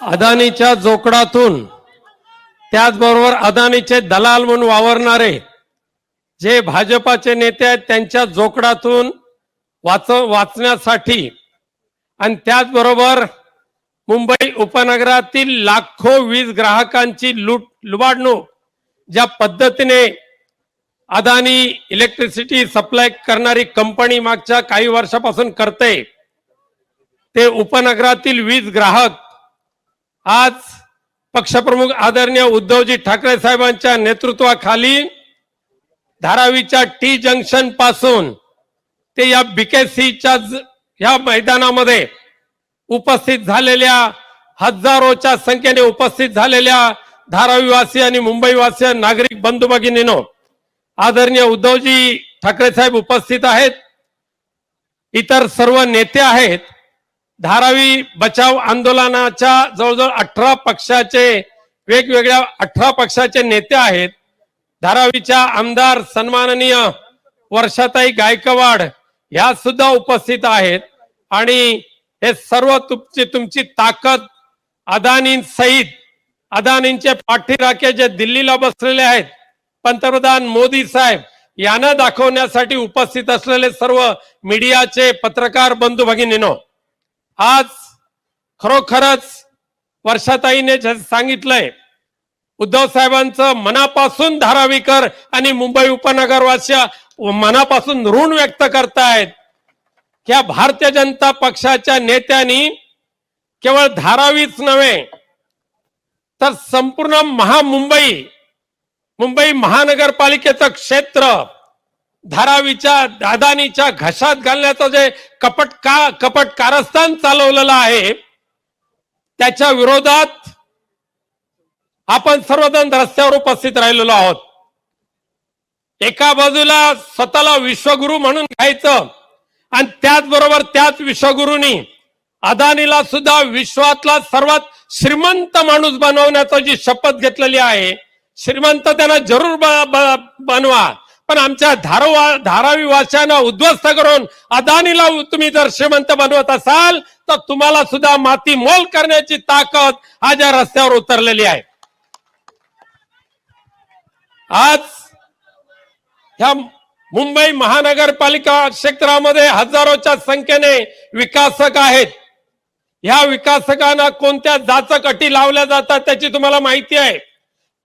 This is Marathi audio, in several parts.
अदानीच्या जोकडातून त्याचबरोबर अदानीचे दलाल म्हणून वावरणारे जे भाजपाचे नेते आहेत त्यांच्या जोकडातून वाच वाचण्यासाठी आणि त्याचबरोबर मुंबई उपनगरातील लाखो वीज ग्राहकांची लूट लुबाडणूक ज्या पद्धतीने अदानी इलेक्ट्रिसिटी सप्लाय करणारी कंपनी मागच्या काही वर्षापासून करते ते उपनगरातील वीज ग्राहक आज पक्षप्रमुख आदरणीय उद्धवजी ठाकरे साहेबांच्या नेतृत्वाखाली धारावीच्या टी जंक्शनपासून ते या बीकेसीच्या ह्या मैदानामध्ये उपस्थित झालेल्या हजारोच्या संख्येने उपस्थित झालेल्या धारावीवासी आणि मुंबईवासी नागरिक बंधू भगिनीनो आदरणीय उद्धवजी ठाकरे साहेब उपस्थित आहेत. इतर सर्व नेते आहेत. धारावी बचाव आंदोलनाच्या जवळजवळ अठरा पक्षाचे वेगवेगळ्या अठरा पक्षाचे नेते आहेत. धारावीच्या आमदार सन्माननीय वर्षाताई गायकवाड ह्या सुद्धा उपस्थित आहेत. आणि हे सर्व तुमची तुमची ताकद अदानी सहित अदानींचे पाठीराखे जे दिल्लीला बसलेले आहेत पंतप्रधान मोदी साहेब यांना दाखवण्यासाठी उपस्थित असलेले सर्व मीडियाचे पत्रकार बंधू भगिनीनो आज खरोखरच वर्षाताईने सांगितलंय उद्धव साहेबांचं मनापासून धारावीकर आणि मुंबई उपनगरवासिया मनापासून ऋण व्यक्त करतायत. या भारतीय जनता पक्षाच्या नेत्यांनी केवळ धारावीच नव्हे तर संपूर्ण महामुंबई मुंबई महानगरपालिकेचं क्षेत्र धारावीच्या दादानीच्या घशात घालण्याचं जे कपट का कपट कारस्थान चालवलेलं आहे त्याच्या विरोधात आपण सर्वजण रस्त्यावर उपस्थित राहिलेलो आहोत. एका बाजूला स्वतःला विश्वगुरु म्हणून घ्यायचं आणि त्याचबरोबर त्याच विश्वगुरूंनी अदानीला सुद्धा विश्वातला सर्वात श्रीमंत माणूस बनवण्याचा जी शपथ घेतलेली आहे श्रीमंत त्यांना जरूर बनवा. पण आमच्या धारवा धारावी वाशांना उद्ध्वस्त करून अदानीला तुम्ही जर श्रीमंत बनवत असाल तर तुम्हाला सुद्धा माती मोल करण्याची ताकद आज या रस्त्यावर उतरलेली आहे. आज ह्या मुंबई महानगरपालिका क्षेत्रामध्ये हजारोच्या संख्येने विकासक आहेत. ह्या विकासकांना कोणत्या जाचक अटी लावल्या जातात त्याची तुम्हाला माहिती आहे.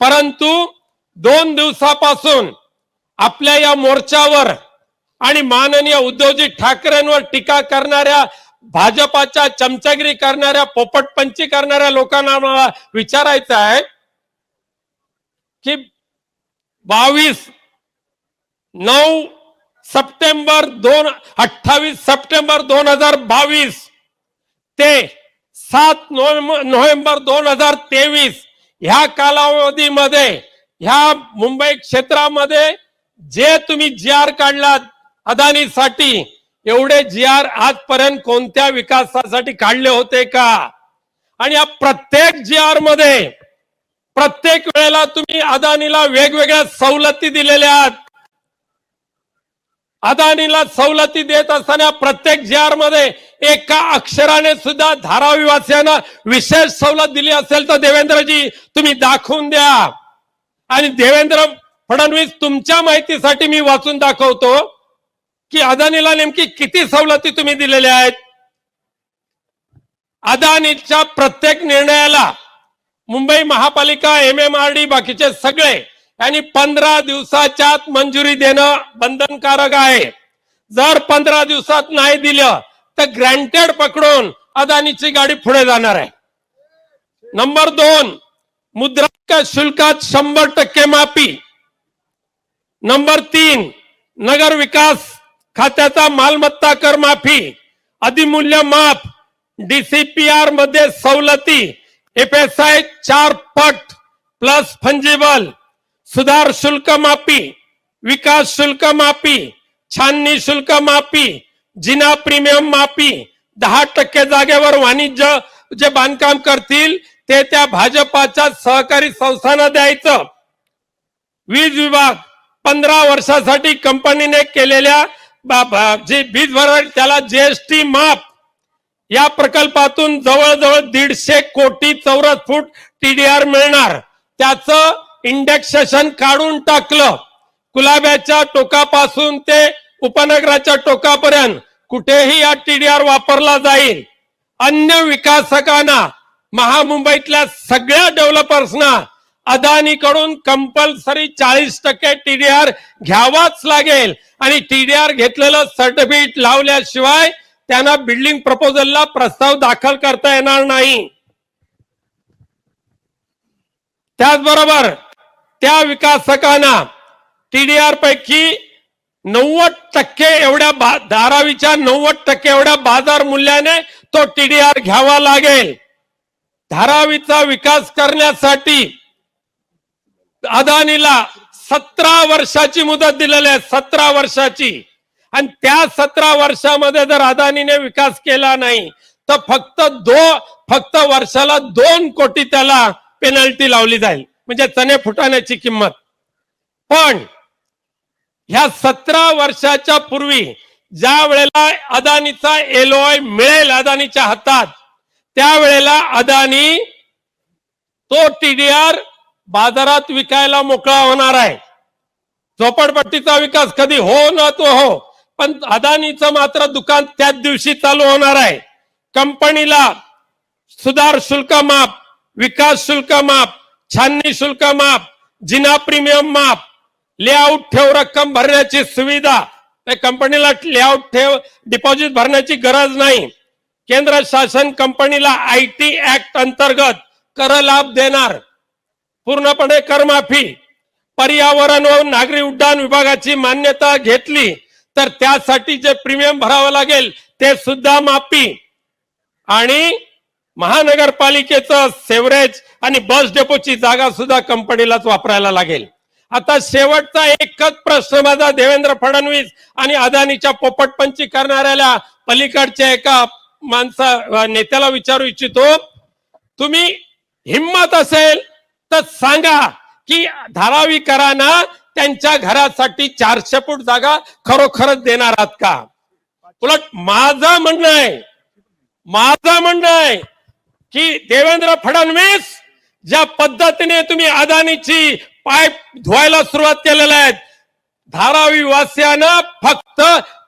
परंतु दोन दिवसापासून आपल्या या मोर्चावर आणि माननीय उद्धवजी ठाकरेंवर टीका करणाऱ्या भाजपाच्या चमचागिरी करणाऱ्या पोपटपंची करणाऱ्या लोकांना मला विचारायचं आहे की बावीस नऊ सप्टेंबर दोन अठ्ठावीस सप्टेंबर दोन हजार बावीस ते सात नोव्हेंबर नोव्हेंबर दोन हजार तेवीस ह्या कालावधीमध्ये ह्या मुंबई क्षेत्रामध्ये जे तुम्ही जी आर काढलात अदानीसाठी एवढे जी आर आजपर्यंत कोणत्या विकासासाठी काढले होते का? आणि या प्रत्येक जी आरमध्ये प्रत्येक वेळेला तुम्ही अदानीला वेगवेगळ्या सवलती दिलेल्या आहात. अदानीला सवलती देत असताना प्रत्येक जी आरमध्ये एका अक्षराने सुद्धा धारावीवासियांना विशेष सवलत दिली असेल तर देवेंद्रजी तुम्ही दाखवून द्या. आणि देवेंद्र फडणवीस तुमच्या माहितीसाठी मी वाचून दाखवतो की अदानीला नेमकी किती सवलती तुम्ही दिलेल्या आहेत? अदानीच्या प्रत्येक निर्णयाला मुंबई महापालिका एम एम आर डी बाकीचे सगळे यांनी पंधरा दिवसाच्या मंजुरी देणं बंधनकारक आहे. जर पंधरा दिवसात नाही दिलं तर ग्रँटेड पकडून अदानीची गाडी पुढे जाणार आहे. नंबर दोन मुद्रांक शुल्कात शंभर टक्के माफी. नंबर तीन नगर विकास खात्याचा मालमत्ता कर माफी अधिमूल्य माफ डीसीपीआरमध्ये सवलती एफएसआय एस आय चार पट प्लस फंजिबल सुधार शुल्क माफी विकास शुल्क माफी छाननी शुल्क माफी जिना प्रीमियम माफी दहा टक्के जागेवर वाणिज्य जे बांधकाम करतील ते त्या भाजपाच्या सहकारी संस्थांना द्यायचं. वीज विभाग पंधरा वर्षासाठी कंपनीने केलेल्या बा- बा- जे वीज भर त्याला जीएसटी माफ. या प्रकल्पातून जवळजवळ दीडशे कोटी चौरस फूट टीडीआर मिळणार. त्याचं इंडेक्सेशन काढून टाकलं. कुलाब्याच्या टोकापासून ते उपनगराच्या टोकापर्यंत कुठेही या टीडीआर वापरला जाईल. अन्य विकासकांना महामुंबईतल्या सगळ्या डेव्हलपर्सना अदानीकडून कंपल्सरी चाळीस टक्के टीडीआर घ्यावाच लागेल. आणि टीडीआर घेतलेलं सर्टिफिकेट लावल्याशिवाय त्यांना बिल्डिंग प्रपोजलला प्रस्ताव दाखल करता येणार नाही. त्याचबरोबर त्या विकासकांना टीडीआर पैकी नव्वद टक्के एवढ्या धारावीच्या नव्वद टक्के एवढ्या बाजार मूल्याने तो टीडीआर घ्यावा लागेल. धारावीचा विकास करण्यासाठी अदानीला सतरा वर्षाची मुदत दिलेली आहे सतरा वर्षाची. आणि त्या सतरा वर्षामध्ये जर अदानीने विकास केला नाही तर फक्त दो फक्त वर्षाला दोन कोटी त्याला पेनल्टी लावली जाईल. म्हणजे चणे फुटाण्याची किंमत. पण ह्या सतरा वर्षाच्या पूर्वी ज्या वेळेला अदानीचा एलओआय मिळेल अदानीच्या हातात त्यावेळेला अदानी तो टीडीआर बाजारात विकायला मोकळा होणार आहे. झोपडपट्टीचा विकास कधी हो न तो हो पण अदानीचं मात्र दुकान त्याच दिवशी चालू होणार आहे. कंपनीला सुधार शुल्क माफ विकास शुल्क माफ छाननी शुल्क माफ जिना प्रीमियम माफ लेआउट ठेव रक्कम भरण्याची सुविधा त्या कंपनीला लेआउट ठेव डिपॉझिट भरण्याची गरज नाही. केंद्र शासन कंपनीला आय टी ऍक्ट अंतर्गत कर लाभ देणार. पूर्णपणे करमाफी. पर्यावरण व नागरी उड्डाण विभागाची मान्यता घेतली तर त्यासाठी जे प्रीमियम भरावं लागेल ते सुद्धा माफी. आणि महानगरपालिकेचं सेवरेज आणि बस डेपोची जागा सुद्धा कंपनीलाच वापरायला लागेल. आता शेवटचा एकच प्रश्न माझा देवेंद्र फडणवीस आणि अदानीच्या पोपटपंची करणाऱ्याला पलीकडच्या एका माणसा नेत्याला विचारू इच्छितो. तुम्ही हिंमत असेल तर सांगा की धारावीकरांना त्यांच्या घरासाठी चारशे फूट जागा खरोखरच देणार आहात का? उलट माझं म्हणणं आहे माझं म्हणणं आहे की देवेंद्र फडणवीस ज्या पद्धतीने तुम्ही अदानीची पाईप धुवायला सुरुवात केलेल्या आहेत धारावी वासियांना फक्त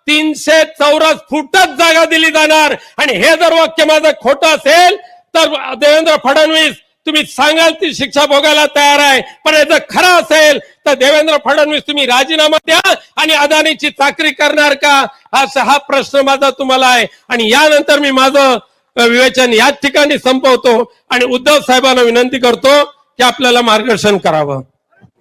तीनशे चौरस फुटच जागा दिली जाणार. आणि हे जर वाक्य माझं खोटं असेल तर देवेंद्र फडणवीस तुम्ही सांगाल ती शिक्षा भोगायला तयार आहे. पण याचं जर खरं असेल तर देवेंद्र फडणवीस तुम्ही राजीनामा द्या आणि अदानीची चाकरी करणार का? असा हा प्रश्न माझा तुम्हाला आहे. आणि यानंतर मी माझं विवेचन याच ठिकाणी संपवतो आणि उद्धव साहेबांना विनंती करतो की आपल्याला मार्गदर्शन करावं.